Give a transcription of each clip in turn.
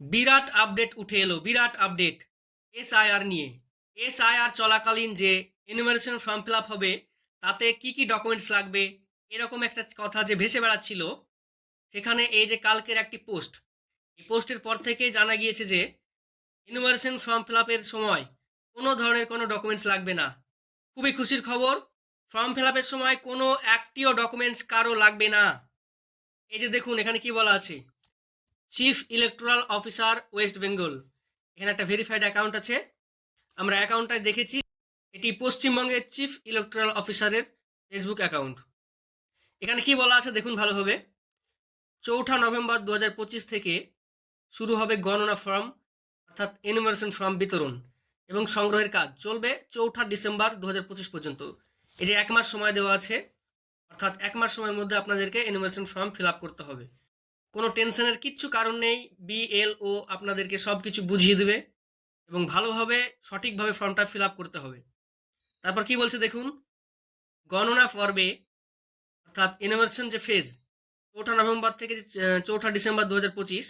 বিরাট update উঠে এলো, বিরাট আপডেট। এসআইআর নিয়ে। এসআইআর চলাকালীন যে এনুমারেশন ফর্ম ফিল হবে, তাতে কি কি ডকুমেন্টস লাগবে, এরকম একটা কথা যে ভেসে বেড়াচ্ছিল, সেখানে এই যে কালকের একটি পোস্ট এই পোস্টের পর থেকে জানা গিয়েছে যে এনুমারেশন ফর্ম ফিল আপের সময় কোনো ধরনের কোনো ডকুমেন্টস লাগবে না। খুবই খুশির খবর ফর্ম ফিল আপের সময় কোনো একটিও ডকুমেন্টস কারও লাগবে না। এই যে দেখুন, এখানে কি বলা আছে? Chief electoral officer West Bengal এখানে একটা ভেরিফাইড অ্যাকাউন্ট আছে। আমরা অ্যাকাউন্টটায় দেখেছি, এটি পশ্চিমবঙ্গের চিফ ইলেকট্রাল অফিসারের ফেসবুক অ্যাকাউন্ট এখানে কি বলা আছে দেখুন ভালোভাবে। চৌঠা নভেম্বর দু হাজার পঁচিশ থেকে শুরু হবে গণনা ফর্ম, অর্থাৎ এনুমারেশন ফর্ম বিতরণ এবং সংগ্রহের কাজ। চলবে চৌঠা ডিসেম্বর দু হাজার পঁচিশ পর্যন্ত। এই যে এক মাস সময় দেওয়া আছে, অর্থাৎ এক মাস সময়ের মধ্যে আপনাদেরকে এনুমারেশন ফর্ম ফিল করতে হবে। কোনো টেনশনের কিচ্ছু কারণ নেই বিএলও আপনাদেরকে সব কিছু বুঝিয়ে দেবে এবং ভালোভাবে, সঠিকভাবে ফর্মটা ফিল আপ করতে হবে। তারপর কি বলছে দেখুন? গণনা পর্বে, অর্থাৎ ইনোভেশন যে ফেজ, চৌঠা নভেম্বর থেকে চৌঠা ডিসেম্বর দু হাজার পঁচিশ,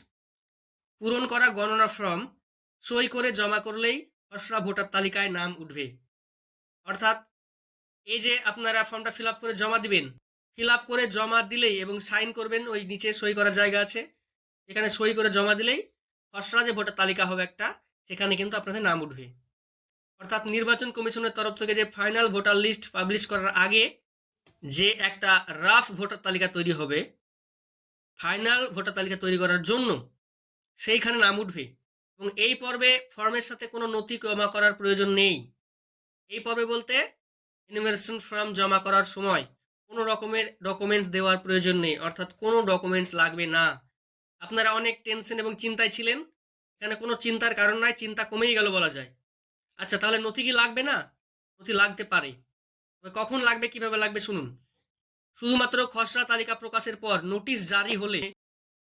পূরণ করা গণনা ফর্ম সই করে জমা করলেই খসড়া ভোটার তালিকায় নাম উঠবে। অর্থাৎ এই যে আপনারা ফর্মটা ফিল আপ করে জমা দিবেন ফিল আপ করে জমা দিলেই এবং সাইন করবেন, ওই নিচে সই করার জায়গা আছে। এখানে সই করে জমা দিলেই খসড়া যে ভোটার তালিকা হবে একটা, সেখানে কিন্তু আপনাদের নাম উঠবে। অর্থাৎ নির্বাচন কমিশনের তরফ থেকে যে ফাইনাল ভোটার লিস্ট পাবলিশ করার আগে যে একটা রাফ ভোটার তালিকা তৈরি হবে ফাইনাল ভোটার তালিকা তৈরি করার জন্য সেইখানে নাম উঠবে। এবং এই পর্বে ফর্মের সাথে কোনো নথি জমা করার প্রয়োজন নেই। এই পর্বে বলতে ইনভেস্টন ফর্ম জমা করার সময় কোনো রকমের ডকুমেন্টস দেওয়ার প্রয়োজন নেই, অর্থাৎ কোনো ডকুমেন্টস লাগবে না। আপনারা অনেক টেনশন এবং চিন্তায় ছিলেন, এখানে কোনো চিন্তার কারণ নাই, চিন্তা কমেই গেল বলা যায়। আচ্ছা তাহলে নথি কি লাগবে না? নথি লাগতে পারে। তবে কখন লাগবে, কীভাবে লাগবে, শুনুন। শুধুমাত্র খসড়া তালিকা প্রকাশের পর নোটিশ জারি হলে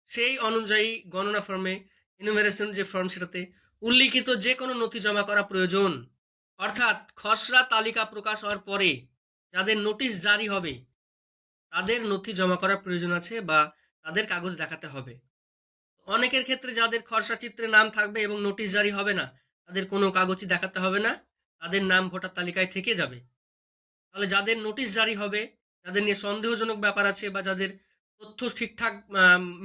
সেই অনুযায়ী গণনা ফর্মে ইনুমেরেশন যে ফর্ম সেটাতে উল্লিখিত যে কোনো নথি জমা করা প্রয়োজন। অর্থাৎ খসড়া তালিকা প্রকাশ হওয়ার পরে যাদের নোটিশ জারি হবে তাদের নথি জমা করার প্রয়োজন আছে বা তাদের কাগজ দেখাতে হবে। অনেকের ক্ষেত্রে যাদের খসড়া চিত্রে নাম থাকবে এবং নোটিশ জারি হবে না, তাদের কোনো কাগজই দেখাতে হবে না, তাদের নাম ভোটার তালিকায় থেকে যাবে। তাহলে যাদের নোটিশ জারি হবে, যাদের নিয়ে সন্দেহজনক ব্যাপার আছে বা যাদের তথ্য ঠিকঠাক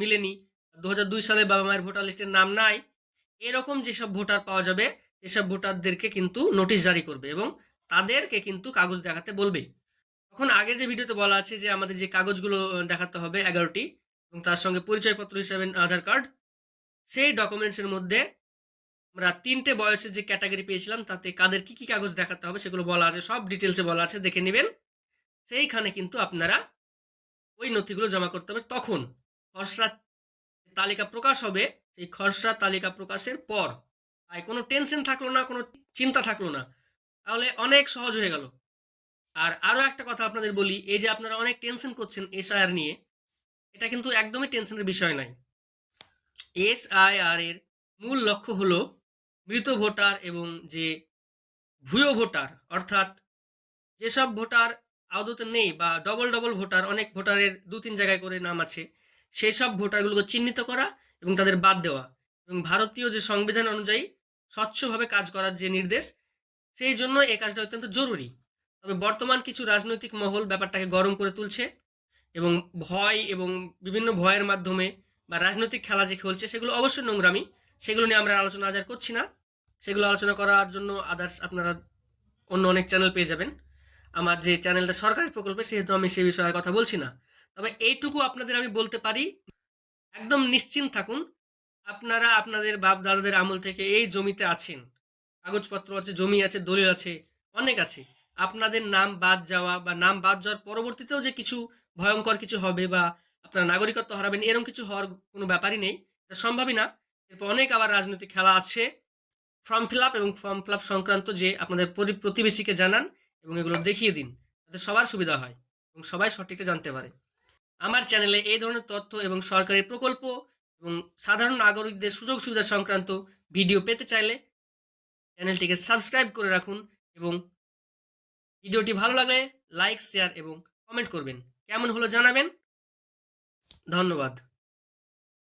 মিলেনি দু হাজার দুই সালে বাবা মায়ের ভোটার লিস্টের নাম নাই, এরকম যেসব ভোটার পাওয়া যাবে এসব ভোটারদেরকে কিন্তু নোটিশ জারি করবে এবং তাদেরকে কিন্তু কাগজ দেখাতে বলবে। তখন আগের যে ভিডিওতে বলা আছে যে আমাদের যে কাগজগুলো দেখাতে হবে এগারোটি এবং তার সঙ্গে পরিচয়পত্র হিসাবে আধার কার্ড, সেই ডকুমেন্টসের মধ্যে আমরা তিনটে বয়সের যে ক্যাটাগরি পেয়েছিলাম, তাতে কাদের কি কি কাগজ দেখাতে হবে সেগুলো বলা আছে, সব ডিটেলসে বলা আছে, দেখে নেবেন। সেইখানে কিন্তু আপনারা ওই নথিগুলো জমা করতে হবে। তখন খসড়া তালিকা প্রকাশ হবে, সেই খসড়া তালিকা প্রকাশের পর তাই কোনো টেনশন থাকল না, কোনো চিন্তা থাকল না, তাহলে অনেক সহজ হয়ে গেল। আর আরও একটা কথা আপনাদের বলি, এই যে আপনারা অনেক টেনশন করছেন এসআইআর নিয়ে, এটা কিন্তু একদমই টেনশনের বিষয় নয়। এসআইআর এর মূল লক্ষ্য হলো মৃত ভোটার এবং যে ভুয়ো ভোটার, অর্থাৎ যেসব ভোটার আদতে নেই বা ডবল ডবল ভোটার, অনেক ভোটারের দু তিন জায়গায় করে নাম আছে সেই সব ভোটারগুলোকে চিহ্নিত করা এবং তাদের বাদ দেওয়া। এবং ভারতীয় যে সংবিধান অনুযায়ী স্বচ্ছভাবে কাজ করার যে নির্দেশ, সেই জন্য এই কাজটা অত্যন্ত জরুরি। তবে বর্তমান কিছু রাজনৈতিক মহল ব্যাপারটাকে গরম করে তুলছে এবং ভয় এবং বিভিন্ন ভয়ের মাধ্যমে বা রাজনৈতিক খেলা যে খেলছে সেগুলো অবশ্যই নোংরামি, সেগুলো নিয়ে আমরা আলোচনা আজ আর করছি না। সেগুলো আলোচনা করার জন্য আদার্স আপনারা অন্য অনেক চ্যানেল পেয়ে যাবেন। আমার যে চ্যানেলটা সরকারি প্রকল্পে, সেহেতু আমি সেই বিষয়ে কথা বলছি না। তবে এইটুকু আপনাদের আমি বলতে পারি, একদম নিশ্চিন্ত থাকুন, আপনারা আপনাদের বাপ দাদাদের আমল থেকে এই জমিতে আছেন। কাগজপত্র আছে, জমি আছে, দলিল আছে, অনেক আছে। আপনাদের নাম বাদ যাওয়া বা নাম বাদ যাওয়ার পরবর্তীতেও যে কিছু ভয়ঙ্কর কিছু হবে বা আপনারা নাগরিকত্ব হারাবেন এরকম কিছু হওয়ার কোনো ব্যাপারই নেই। এটা সম্ভবই না। এরপর অনেক আবার রাজনৈতিক খেলা আছে। ফর্ম ফিল আপ এবং ফর্ম ফিল আপ সংক্রান্ত যে আপনাদের পরি- প্রতিবেশীকে জানান এবং এগুলো দেখিয়ে দিন যাতে সবার সুবিধা হয় এবং সবাই সঠিকটা জানতে পারে। আমার চ্যানেলে এই ধরনের তথ্য এবং সরকারি প্রকল্প এবং সাধারণ নাগরিকদের সুযোগ সুবিধা সংক্রান্ত ভিডিও পেতে চাইলে চ্যানেলটিকে সাবস্ক্রাইব করে রাখুন এবং ভিডিওটি ভালো লাগলে লাইক শেয়ার এবং কমেন্ট করবেন। কেমন হলো জানাবেন? ধন্যবাদ।